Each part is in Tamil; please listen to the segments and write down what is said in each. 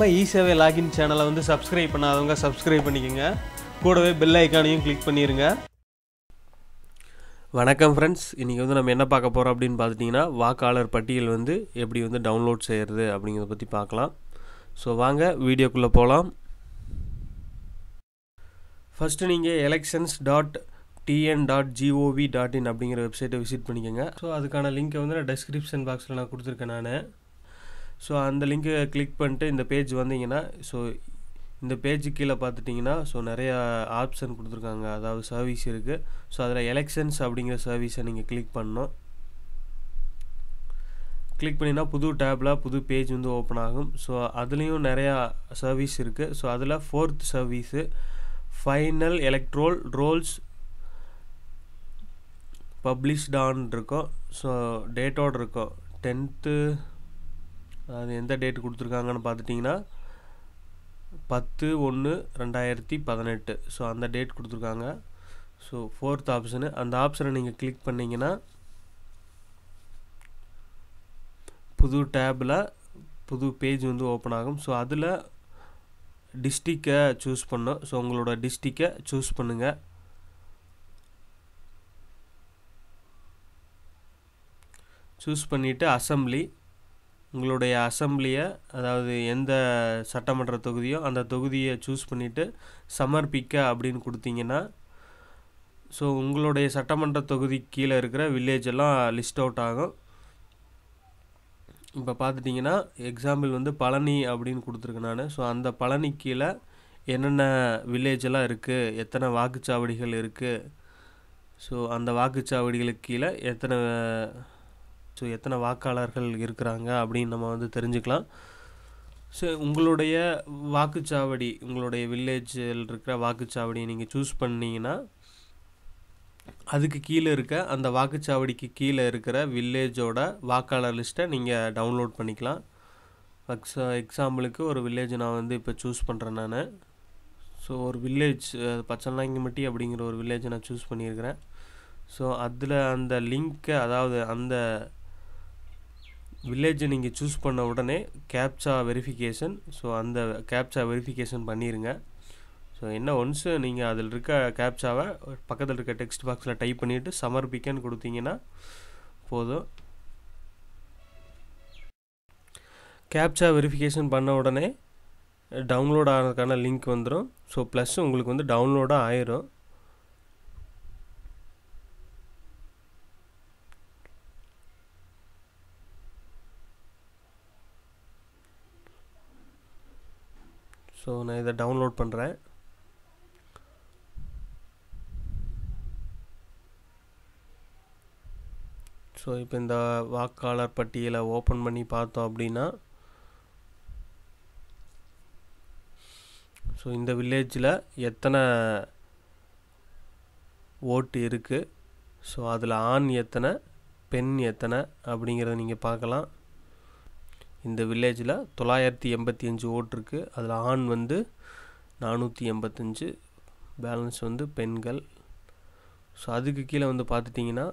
நம்ம இ சேவை லாகின் சேனலை வந்து சப்ஸ்கிரைப் பண்ணாதவங்க சப்ஸ்கிரைப் பண்ணிக்கோங்க. கூடவே பெல் ஐக்கானையும் கிளிக் பண்ணிடுங்க வணக்கம் ஃப்ரெண்ட்ஸ் இன்றைக்கி வந்து நம்ம என்ன பார்க்க போகிறோம் அப்படின்னு பார்த்துட்டிங்கன்னா வாக்காளர் பட்டியல் வந்து எப்படி வந்து டவுன்லோட் செய்கிறது அப்படிங்கிறத பற்றி பார்க்கலாம். ஸோ வாங்க வீடியோக்குள்ளே போகலாம் ஃபஸ்ட்டு நீங்கள் elections dot TN dot GOV dot in அப்படிங்கிற வெப்சைட்டை விசிட் பண்ணிக்கோங்க. ஸோ அதுக்கான லிங்க்கை வந்து நான் டெஸ்கிரிப்ஷன் பாக்ஸில் நான் கொடுத்துருக்கேன் நான். ஸோ அந்த லிங்க்கை கிளிக் பண்ணிட்டு இந்த பேஜ் வந்தீங்கன்னா ஸோ இந்த பேஜுக்கு கீழே பார்த்துட்டிங்கன்னா ஸோ நிறையா ஆப்ஷன் கொடுத்துருக்காங்க. அதாவது சர்வீஸ் இருக்குது ஸோ அதில் எலெக்ஷன்ஸ் அப்படிங்கிற சர்வீஸை நீங்கள் கிளிக் பண்ணணும். கிளிக் பண்ணிங்கன்னா புது டேப்பில் புது பேஜ் வந்து ஓப்பன் ஆகும். ஸோ அதுலேயும் நிறையா சர்வீஸ் இருக்குது ஸோ அதில் fourth service final electoral rolls பப்ளிஷ்டான் இருக்கும். ஸோ டேட்டோடு இருக்கும். டென்த்து அது எந்த டேட் கொடுத்துருக்காங்கன்னு பார்த்துட்டிங்கன்னா பத்து ஒன்று ரெண்டாயிரத்தி பதினெட்டு. ஸோ அந்த டேட் கொடுத்துருக்காங்க. ஸோ ஃபோர்த் ஆப்ஷனு அந்த ஆப்ஷனை நீங்கள் கிளிக் பண்ணிங்கன்னா புது டேபில் புது பேஜ் வந்து ஓப்பன் ஆகும். ஸோ அதில் டிஸ்ட்ரிக்கை சூஸ் பண்ணும் ஸோ உங்களோட டிஸ்ட்ரிக்கை சூஸ் பண்ணுங்கள் சூஸ் பண்ணிவிட்டு அசம்பிளி உங்களுடைய அசம்பிளியை அதாவது எந்த சட்டமன்ற தொகுதியோ அந்த தொகுதியை சூஸ் பண்ணிவிட்டு சமர்ப்பிக்க அப்படின்னு கொடுத்தீங்கன்னா ஸோ உங்களுடைய சட்டமன்ற தொகுதி கீழே இருக்கிற வில்லேஜ் எல்லாம் லிஸ்ட் அவுட் ஆகும். இப்போ பார்த்துட்டிங்கன்னா எக்ஸாம்பிள் வந்து பழனி அப்படின்னு கொடுத்துருக்கேன் நான். ஸோ அந்த பழனி கீழே என்னென்ன வில்லேஜ் எல்லாம் இருக்குது எத்தனை வாக்குச்சாவடிகள் இருக்குது ஸோ அந்த வாக்குச்சாவடிகளுக்கு கீழே எத்தனை ஸோ எத்தனை வாக்காளர்கள் இருக்கிறாங்க அப்படின்னு நம்ம வந்து தெரிஞ்சுக்கலாம். ஸோ உங்களுடைய வாக்குச்சாவடி உங்களுடைய வில்லேஜில் இருக்கிற வாக்குச்சாவடியை நீங்கள் சூஸ் பண்ணிங்கன்னா அதுக்கு கீழே இருக்க அந்த வாக்குச்சாவடிக்கு கீழே இருக்கிற வில்லேஜோட வாக்காளர் லிஸ்ட்டை நீங்கள் டவுன்லோட் பண்ணிக்கலாம். எக்ஸா எக்ஸாம்பிளுக்கு ஒரு வில்லேஜ் நான் வந்து இப்போ சூஸ் பண்ணுறேன் நான். ஸோ ஒரு வில்லேஜ் பச்சனாங்கிமட்டி அப்படிங்கிற ஒரு வில்லேஜை நான் சூஸ் பண்ணியிருக்கிறேன். ஸோ அதில் அந்த லிங்க்கை அதாவது அந்த வில்லேஜை நீங்கள் சூஸ் பண்ண உடனே கேப்சா வெரிஃபிகேஷன் ஸோ அந்த கேப்சா வெரிஃபிகேஷன் பண்ணிடுங்க ஸோ என்ன ஒன்ஸு நீங்கள் அதில் இருக்க கேப்சாவை பக்கத்தில் இருக்க டெக்ஸ்ட் பாக்ஸில் டைப் பண்ணிவிட்டு சமர்ப்பிக்கன்னு கொடுத்தீங்கன்னா போதும். கேப்சா வெரிஃபிகேஷன் பண்ண உடனே டவுன்லோட் ஆகிறதுக்கான லிங்க் வந்துடும் ஸோ ப்ளஸ் உங்களுக்கு வந்து டவுன்லோடாக ஆயிரும். ஸோ நான் இதை டவுன்லோட் பண்ணுறேன் ஸோ இப்போ இந்த வாக்காளர் பட்டியலை ஓப்பன் பண்ணி பார்த்தோம் அப்படின்னா ஸோ இந்த வில்லேஜில் எத்தனை ஓட்டு இருக்குது ஸோ அதில் ஆண் எத்தனை பெண் எத்தனை அப்படிங்கிறத நீங்கள் பார்க்கலாம். இந்த வில்லேஜில் தொள்ளாயிரத்தி எண்பத்தி அஞ்சு ஓட்டு இருக்குது அதில் ஆண் வந்து நானூற்றி எண்பத்தஞ்சு பேலன்ஸ் வந்து பெண்கள். ஸோ அதுக்கு கீழே வந்து பார்த்துட்டிங்கன்னா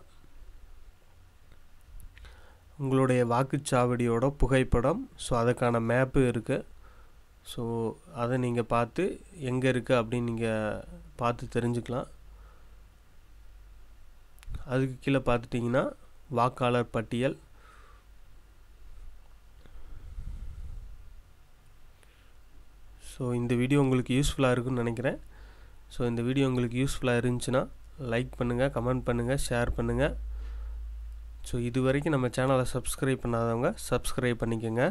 உங்களுடைய வாக்குச்சாவடியோட புகைப்படம் ஸோ அதுக்கான மேப்பு இருக்குது ஸோ அதை நீங்கள் பார்த்து எங்கே இருக்குது அப்படின்னு நீங்கள் பார்த்து தெரிஞ்சுக்கலாம். அதுக்கு கீழே பார்த்துட்டிங்கன்னா வாக்காளர் பட்டியல் ஸோ இந்த வீடியோ உங்களுக்கு யூஸ்ஃபுல்லாக இருக்குன்னு நினைக்கிறேன். ஸோ இந்த வீடியோ உங்களுக்கு யூஸ்ஃபுல்லாக இருந்துச்சுன்னா லைக் பண்ணுங்கள் கமெண்ட் பண்ணுங்கள் ஷேர் பண்ணுங்கள் ஸோ இது வரைக்கும் நம்ம சேனலை சப்ஸ்கிரைப் பண்ணாதவங்க சப்ஸ்கிரைப் பண்ணிக்கோங்க.